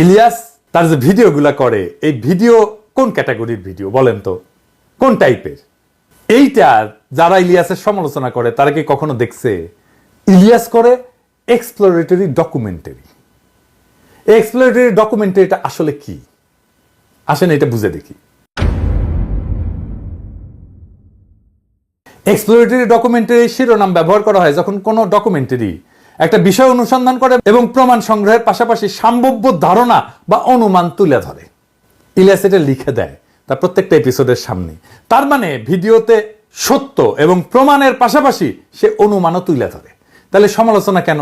ইলিয়াস তার যে ভিডিওগুলা করে, এই ভিডিও কোন ক্যাটাগরির ভিডিও বলেন তো? কোন টাইপের? এইটা যারা ইলিয়াসের সমালোচনা করে, তারা কি কখনো দেখছে? ইলিয়াস করে এক্সপ্লোরেটরি ডকুমেন্টারি এক্সপ্লোরেটরি ডকুমেন্টারিটা আসলে কি? আসেন এটা বুঝে দেখি। এক্সপ্লোরেটরি ডকুমেন্টারি শিরোনাম ব্যবহার করা হয় যখন কোনো ডকুমেন্টারি একটা বিষয় অনুসন্ধান করে এবং প্রমাণ সংগ্রহের পাশাপাশি সম্ভাব্য ধারণা বা অনুমান তুলে ধরে। ইলিয়াস এটা লিখে দেয় তার প্রত্যেকটা এপিসোডের সামনে। তার মানে ভিডিওতে সত্য এবং প্রমাণের পাশাপাশি সে অনুমানও তুলে ধরে। তাহলে সমালোচনা কেন?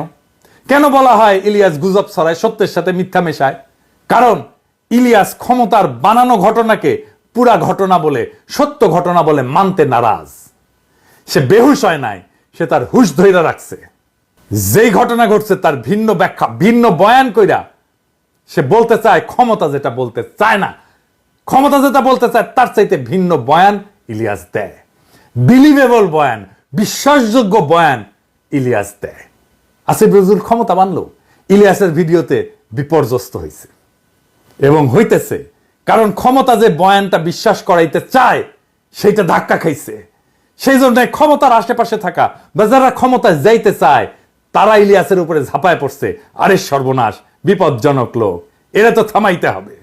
কেন বলা হয় ইলিয়াস গুজব ছড়ায়, সত্যের সাথে মিথ্যা মেশায়? কারণ ইলিয়াস ক্ষমতার বানানো ঘটনাকে পুরা ঘটনা বলে, সত্য ঘটনা বলে মানতে নারাজ। সে বেহুশ হয় নাই, সে তার হুশ ধৈরা রাখছে। যেই ঘটনা ঘটছে তার ভিন্ন ব্যাখ্যা, ভিন্ন বয়ান কইরা সে বলতে চায়, ক্ষমতা যেটা বলতে চায় না। ক্ষমতা যেটা বলতে চায়, তার চাইতে ভিন্ন বয়ান ইলিয়াস দেয়। বিলিভেবল বয়ান, বিশ্বাসযোগ্য বয়ান ইলিয়াস দেয়। আসিফ নজরুল ক্ষমতা মানল ইলিয়াসের ভিডিওতে বিপর্যস্ত হয়েছে এবং হইতেছে, কারণ ক্ষমতা যে বয়ানটা বিশ্বাস করাইতে চায়, সেইটা ধাক্কা খাইছে। সেই জন্য ক্ষমতার আশেপাশে থাকা, বা যারা ক্ষমতায় যাইতে চায় তারা ইলিয়াসের উপরে ঝাঁপায় পড়ছে। আরে সর্বনাশ, বিপজ্জনক লোক। এরা তো থামাইতে হবে।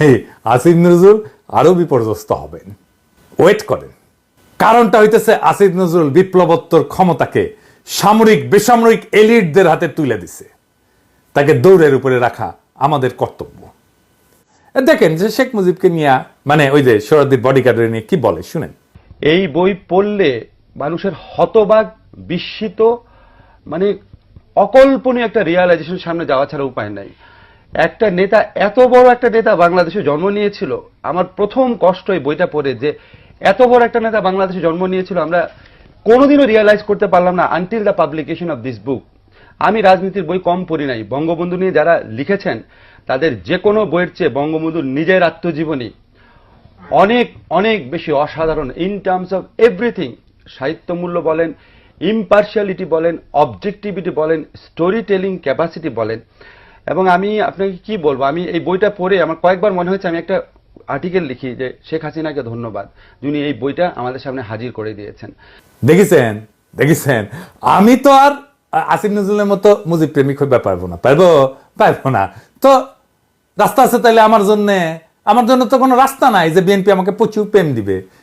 হে, আসিফ নজরুল আরও বিপর্যস্ত হবেন। ওয়েট করেন। কারণটা হইতেছে আসিফ নজরুল বিপ্লবোত্তর ক্ষমতাকে সামরিক, বেসামরিক এলিটদের হাতে তুলে দিছে। তাকে দৌড়ের উপরে রাখা আমাদের কর্তব্য। দেখেন যে শেখ মুজিবকে নিয়ে মানে ওই যে সৌরদ্দীপ বডিগার্ডের নিয়ে কি বলে, শুনেন। এই বই পড়লে মানুষের হতবাক, বিস্মিত মানে অকল্পনীয় একটা রিয়ালাইজেশন সামনে যাওয়া ছাড়া উপায় নাই। একটা নেতা, এত বড় একটা নেতা বাংলাদেশে জন্ম নিয়েছিল, আমার প্রথম কষ্ট এই বইটা পড়ে যে এত বড় একটা নেতা বাংলাদেশে জন্ম নিয়েছিল, আমরা কোনোদিনও রিয়ালাইজ করতে পারলাম না until the publication of this book আমি রাজনীতির বই কম পড়ি নাই। বঙ্গবন্ধু নিয়ে যারা লিখেছেন, তাদের যে কোনো বইয়ের চেয়ে বঙ্গবন্ধুর নিজের আত্মজীবনী অনেক অনেক বেশি অসাধারণ ইন টার্মস অফ এভরিথিং সাহিত্যমূল্য বলেন ইম্পার্শিয়ালিটি বলেন অবজেক্টিভিটি বলেন স্টোরি টেলিং ক্যাপাসিটি বলেন। এবং আমি আপনাকে কি বলব, আমি এই বইটা পড়ে আমার কয়েকবার মনে হয়েছে, আমি একটা আর্টিকেল লিখি যে, শেখ হাসিনাকে ধন্যবাদ, যিনি এই বইটা আমাদের সামনে হাজির করে দিয়েছেন। দেখেছেন? দেখেছেন? আমি তো আর, আসিফ নজরুলের মতো মুজিব প্রেমিক হইতে পারব না। পারব? পারব না। তো রাস্তা আছে তাইলে আমার জন্যে, আমার জন্য তো কোনো রাস্তা নাই যে বিএনপি আমাকে প্রচুর প্রেম দিবে।